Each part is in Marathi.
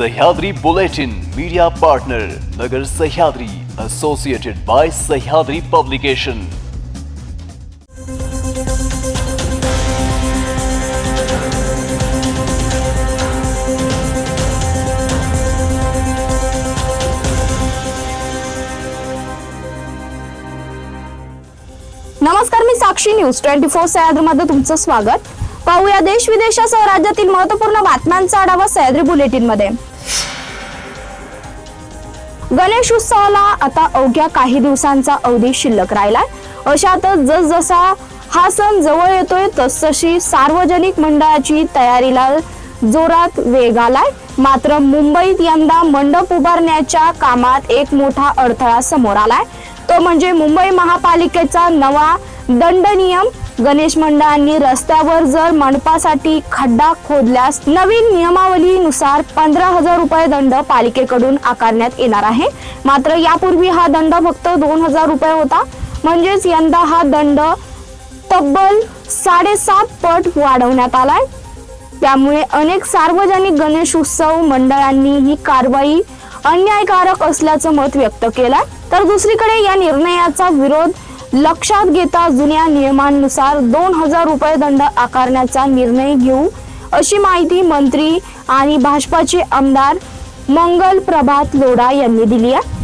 Sahyadri Bulletin media partner Nagar Sahyadri associated by Sahyadri publication नमस्कार मी Sakshi news. Twenty four Sahyadri मध्ये तुमचं स्वागत. पाहूया देश विदेशासह राज्यातील महत्त्वपूर्ण बातम्यांचा आढावा सह्याद्री बुलेटिनमध्ये गणेश उत्सवाला आता अवघ्या काही दिवसांचा अवधी शिल्लक राहिलाय. अशातच जसजसा हा सण जवळ येतोय तसतशी सार्वजनिक मंडळाची तयारीला जोरात वेग आलाय. मात्र मुंबईत यंदा मंडप उभारण्याच्या कामात एक मोठा अडथळा समोर आलाय. तो म्हणजे मुंबई महापालिकेचा नवा दंड नियम गणेश मंडळांनी रस्त्यावर जर मंडपासाठी खड्डा खोदल्यास नवीन नियमावलीनुसार पंधरा हजार रुपये दंड पालिकेकडून आकारण्यात येणार आहे. मात्र यापूर्वी हा दंड फक्त दोन हजार रुपये होता. म्हणजेच यंदा हा दंड तब्बल साडेसात पट वाढवण्यात आलाय. त्यामुळे अनेक सार्वजनिक गणेश उत्सव मंडळांनी ही कारवाई अन्यायकारक असल्याचं मत व्यक्त केलं तर दुसरीकडे या निर्णयाचा विरोध लक्षात घेता जुन्या नियमांनुसार दोन हजार रुपये दंड आकारण्याचा निर्णय घेऊ अशी माहिती मंत्री आणि भाजपाचे आमदार मंगल प्रभात लोढा यांनी दिली आहे.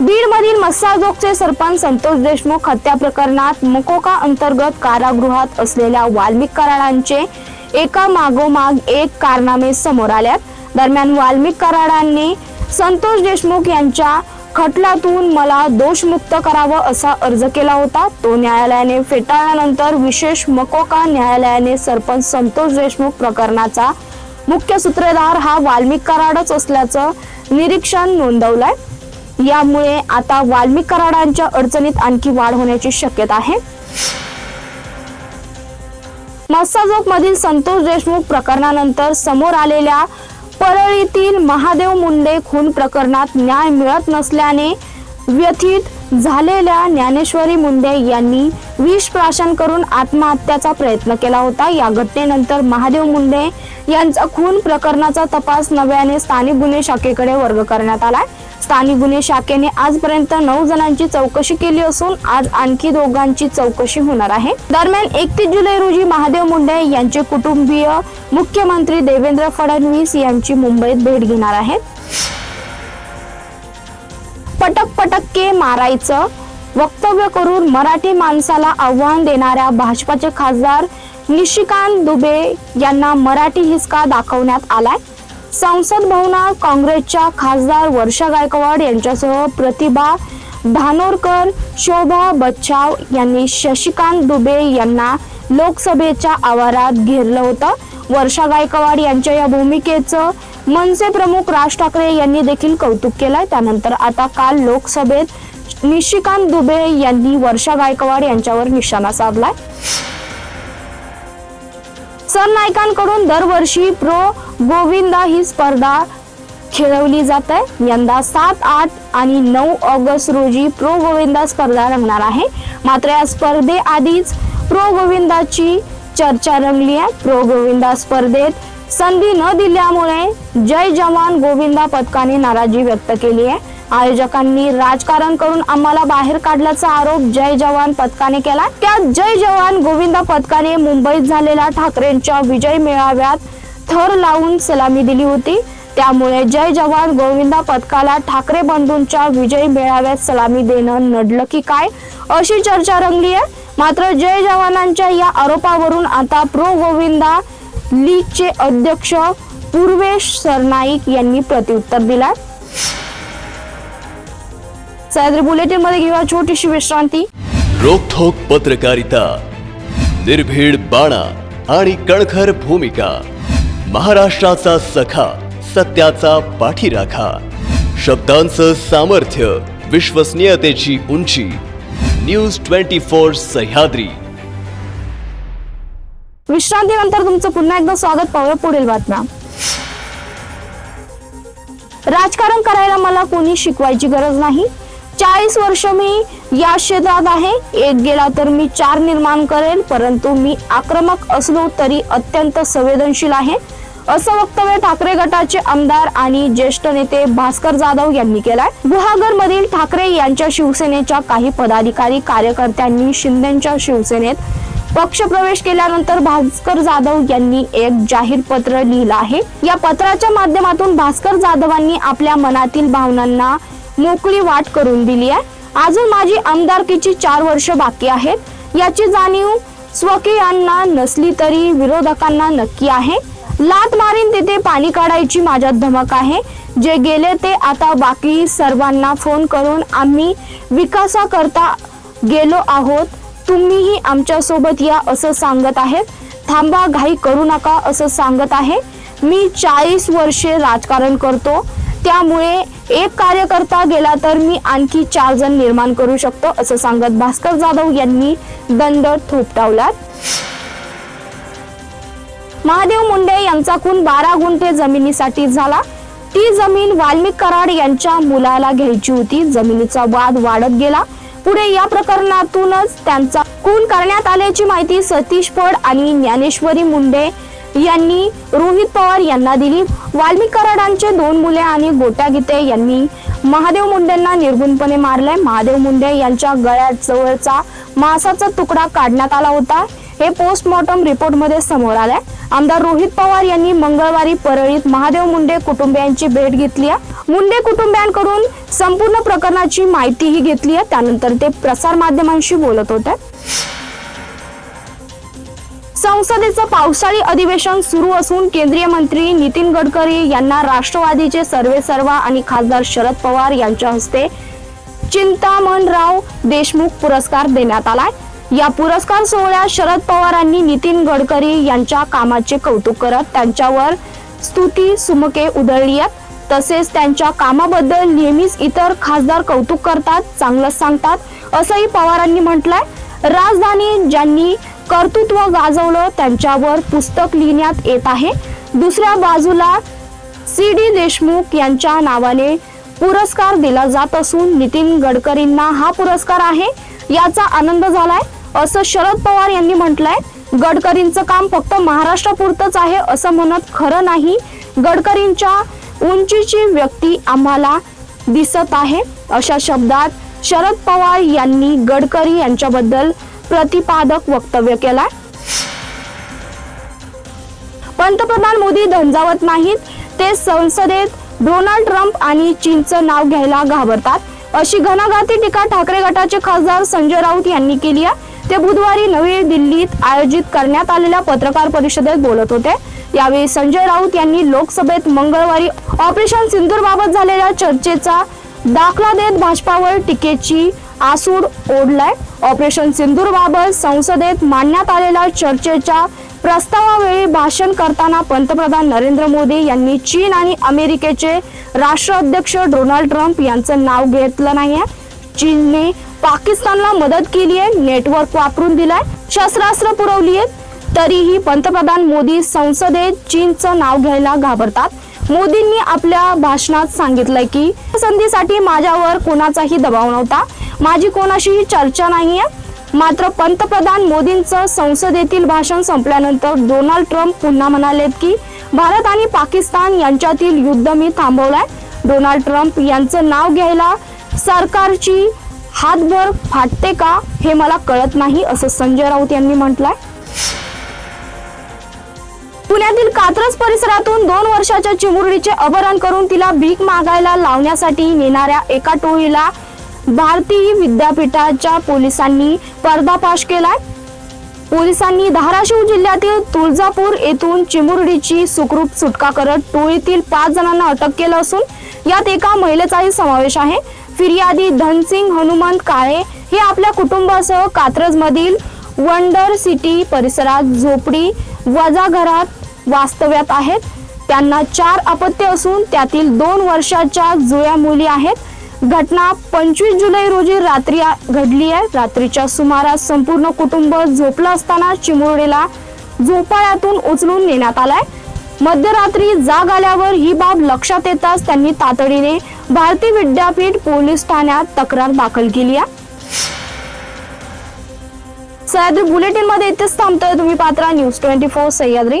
बीडमधील मस्साजोगचे सरपंच संतोष देशमुख हत्या प्रकरणात मकोका अंतर्गत कारागृहात असलेल्या वाल्मिक कराडांचे एका मागोमाग एक कारनामे समोर आल्यात. दरम्यान वाल्मिक कराडांनी संतोष देशमुख यांच्या खटल्यातून मला दोषमुक्त करावं असा अर्ज केला होता. तो न्यायालयाने फेटाळल्यानंतर विशेष मकोका न्यायालयाने सरपंच संतोष देशमुख प्रकरणाचा मुख्य सूत्रधार हा वाल्मिक कराडच असल्याचं निरीक्षण नोंदवलंय. यामुळे आता वाल्मिक कराडांच्या अडचणीत आणखी वाढ होण्याची शक्यता आहे. मस्साजोक मधील संतोष देशमुख प्रकरणानंतर समोर आलेल्या परळीतील महादेव मुंडे खून प्रकरणात न्याय मिळत नसल्याने व्यथित झालेल्या ज्ञानेश्वरी मुंडे यांनी विष प्राशन करून आत्महत्याचा प्रयत्न केला होता. या घटनेनंतर महादेव मुंडे यांचा खून प्रकरणाचा तपास नव्याने स्थानिक गुन्हे शाखेकडे वर्ग करण्यात आलाय. स्थानिक गुन्हे शाखेने आजपर्यंत नऊ जणांची चौकशी केली असून आज आणखी दोघांची चौकशी होणार आहे. दरम्यान एकतीस जुलै रोजी महादेव मुंडे यांचे कुटुंबीय मुख्यमंत्री देवेंद्र फडणवीस यांची मुंबईत भेट घेणार आहेत. पटक पटक्के मारायचं. वक्तव्य करून मराठी माणसाला आव्हान देणाऱ्या भाजपाचे खासदार निशिकांत दुबे यांना मराठी हिसका दाखवण्यात आलाय. संसद भवनात काँग्रेसच्या खासदार वर्षा गायकवाड यांच्यासह प्रतिभा धानोरकर शोभा बच्छाव यांनी शशिकांत दुबे यांना लोकसभेच्या आवारात घेरलं होतं. वर्षा गायकवाड यांच्या या भूमिकेचं मनसे प्रमुख राज ठाकरे यांनी देखील कौतुक केलंय. त्यानंतर आता काल लोकसभेत निशिकांत दुबे यांनी वर्षा गायकवाड यांच्यावर निशाणा साधलाय. सरनायकांकडून दरवर्षी प्रो गोविंदा ही स्पर्धा खेळवली जात. आहे यंदा सात आठ आणि नऊ ऑगस्ट रोजी प्रो गोविंदा स्पर्धा रंगणार आहे. मात्र या स्पर्धेआधीच प्रो गोविंदाची चर्चा रंगली आहे. प्रो गोविंदा स्पर्धेत संधी न दिल्यामुळे जय जवान गोविंदा पथकाने नाराजी व्यक्त केली आहे. आयोजकांनी राजकारण करून आम्हाला बाहेर काढल्याचा आरोप जय जवान पथकाने केला. त्यात जय जवान गोविंदा पथकाने मुंबईत झालेल्या ठाकरेंच्या विजय मेळाव्यात थर लावून सलामी दिली होती. त्यामुळे जय जवान गोविंदा पथकाला ठाकरे बंधूंच्या विजय मेळाव्यात सलामी देणं नडलं की काय? अशी चर्चा रंगली आहे. मात्र जय जवानांच्या या आरोपावरून आता प्रो गोविंदा लीगचे अध्यक्ष पूर्वेश सरनाईक यांनी प्रत्युत्तर दिला. सह्याद्री बुलेटिनमध्ये घेऊया छोटीशी विश्रांती. रोखोक पत्रकारिता निर्भीड बाणा आणि कणखर भूमिका महाराष्ट्राचा सखा सत्याचा पाठीराखा शब्दांचं सामर्थ्य विश्वसनीयतेची उंची न्यूज ट्वेंटी फोर सह्याद्री. विश्रांतीनंतर तुमचं पुन्हा एकदा स्वागत पाहूया पुढील बातम्या. राजकारण करायला मला कोणी शिकवायची गरज नाही. चाळीस वर्ष मी या क्षेत्रात आहे. एक गेला तर मी चार निर्माण करेल परंतु मी आक्रमक असलो तरी अत्यंत संवेदनशील आहे. असं वक्तव्य ठाकरे गटाचे आमदार आणि ज्येष्ठ नेते भास्कर जाधव यांनी केलाय. गुहागर मधील ठाकरे यांच्या शिवसेनेच्या काही पदाधिकारी कार्यकर्त्यांनी शिंदेच्या शिवसेनेत पक्षप्रवेश केल्यानंतर भास्कर जाधव यांनी एक जाहीर पत्र लिहिलं आहे. या पत्राच्या माध्यमातून भास्कर जाधवांनी आपल्या मनातील भावनांना मोकळी वाट करून दिली आहे. अजून माझी आमदारकीची चार वर्ष बाकी आहेत. याची जाणीव स्वकीयांना नसली तरी विरोधकांना नक्की आहे. लात मारीन तिथे पाणी काढायची माझ्यात धमक आहे. जे गेले ते आता बाकी सर्वांना फोन करून आम्ही विकासाकरता गेलो आहोत. तुम्हीही आमच्यासोबत या असं सांगत आहेत थांबा घाई करू नका असं सांगत आहे. मी चाळीस वर्षे राजकारण करतो. त्यामुळे एक कार्यकर्ता गेला तर मी आणखी चार जण निर्माण करू शकतो असं सांगत भास्कर जाधव यांनी दंड थोपटावला. महादेव मुंडे यांचा खून बारा गुंठे जमिनीसाठी झाला. ती जमीन वाल्मिक कराड यांच्या मुलाला घ्यायची होती. जमिनीचा वाद वाढत गेला. पुढे या प्रकरणातूनच त्यांचा खून करण्यात आल्याची माहिती सतीश फड आणि ज्ञानेश्वरी मुंडे यांनी. रोहित पवार यांना दिली. वाल्मिक कराडांचे दोन मुले आणि गोट्या गीते यांनी महादेव मुंडेंना निर्गुणपणे मारले महादेव मुंडे यांच्या गळ्यात जवळचा मांसाचा तुकडा काढण्यात आला होता. हे पोस्टमॉर्टम रिपोर्टमध्ये समोर आलंय. आमदार रोहित पवार यांनी मंगळवारी परळीत महादेव मुंडे कुटुंबियांची भेट घेतली आहे. मुंडे कुटुंबियांकडून संपूर्ण प्रकरणाची माहितीही घेतली आहे. त्यानंतर ते प्रसार माध्यमांशी बोलत होते. संसदेचं पावसाळी अधिवेशन सुरू असून केंद्रीय मंत्री नितीन गडकरी यांना राष्ट्रवादीचे सर्वेसर्वा आणि खासदार शरद पवार यांच्या हस्ते चिंतामणराव देशमुख पुरस्कार देण्यात आलाय. या पुरस्कार सोहळ्यात शरद पवारांनी नितीन गडकरी यांच्या कामाचे कौतुक करत त्यांच्यावर स्तुती सुमके उधळली आहेत. तसेच त्यांच्या कामाबद्दल नेहमीच इतर खासदार कौतुक करतात चांगलं सांगतात असंही पवारांनी म्हटलंय. राजधानी ज्यांनी कर्तृत्व गाजवलं त्यांच्यावर पुस्तक लिहिण्यात येत आहे. दुसऱ्या बाजूला सी. डी. देशमुख यांच्या नावाने पुरस्कार दिला जात असून नितीन गडकरींना हा पुरस्कार आहे याचा आनंद झालाय असं शरद पवार यांनी म्हटलंय. गडकरींचं काम फक्त महाराष्ट्रापुरतंच आहे असं म्हणत खरं नाही. गडकरींच्या उंचीची व्यक्ती आम्हाला दिसत आहे. अशा शब्दात शरद पवार यांनी गडकरी यांच्याबद्दल प्रतिपादक वक्तव्य केलाय. पंतप्रधान मोदी धंजावत नाहीत. ते संसदेत डोनाल्ड ट्रम्प आणि चीनचं नाव घ्यायला घाबरतात. अशी घणाघाती टीका ठाकरे गटाचे खासदार संजय राऊत यांनी केली आहे. ते बुधवारी नवी दिल्लीत आयोजित करण्यात आलेल्या पत्रकार परिषदेत बोलत होते. यावेळी संजय राऊत यांनी लोकसभेत मंगळवारी ऑपरेशन सिंदूर बाबत झालेल्या चर्चेचा दाखला देत भाजपावर टीकेची आसूड ओढलाय. ऑपरेशन सिंदूर बाबत संसदेत मांडण्यात आलेल्या चर्चेच्या प्रस्तावावेळी भाषण करताना पंतप्रधान नरेंद्र मोदी यांनी चीन आणि अमेरिकेचे राष्ट्राध्यक्ष डोनाल्ड ट्रम्प यांचं नाव घेतलं नाहीये. चीनने पाकिस्तानला मदत केली आहे नेटवर्क वापरून दिलाय शस्त्रास्त्र पुरवली आहेत तरीही पंतप्रधान मोदी संसदेत चीनचं नाव घ्यायला घाबरतात. मोदींनी आपल्या भाषणात सांगितलंय की संधीसाठी माझ्यावर कोणाचाही दबाव नव्हता. माझी कोणाशीही चर्चा नाहीये. मात्र पंतप्रधान मोदींचं संसदेतील भाषण संपल्यानंतर डोनाल्ड ट्रम्प पुन्हा म्हणालेत की भारत आणि पाकिस्तान यांच्यातील युद्ध मी थांबवलाय. डोनाल्ड ट्रम्प यांचं नाव घ्यायला सरकारची हातभर फाटते का हे मला कळत नाही असं संजय राऊत यांनी म्हटलंय. पुण्यातील कात्रज परिसरातून दोन वर्षाच्या चिमुरडीचे अपहरण करून तिला भीक मागायला लावण्यासाठी नेणाऱ्या एका टोळीला भारतीय विद्यापीठाच्या पोलिसांनी पर्दाफाश केलाय. पोलिसांनी धाराशिव जिल्ह्यातील तुळजापूर येथून चिमुरडीची सुखरूप सुटका करत टोळीतील पाच जणांना अटक केलं असून यात एका महिलेचाही समावेश आहे. फिर्यादी धनसिंग हनुमंत काळे हे आपल्या कुटुंबासह कात्रजमधील वंडर सिटी परिसरात झोपडी वजा घरात वास्तव्यात आहेत. त्यांना चार अपत्य असून त्यातील दोन वर्षाच्या जुळ्या मुली आहेत. घटना पंचवीस जुलै रोजी रात्री घडली आहे. रात्रीच्या सुमारास संपूर्ण कुटुंब झोपलं असताना चिमुरडीला झोपाळ्यातून उचलून नेण्यात आलाय. मध्यरात्री जाग आल्यावर ही बाब लक्षात येताच त्यांनी तातडीने भारती विद्यापीठ पोलीस ठाण्यात तक्रार दाखल केली आहे. सह्याद्री बुलेटिनमध्ये इथेच थांबतोय तुम्ही पात्रा न्यूज ट्वेंटी फोर सह्याद्री.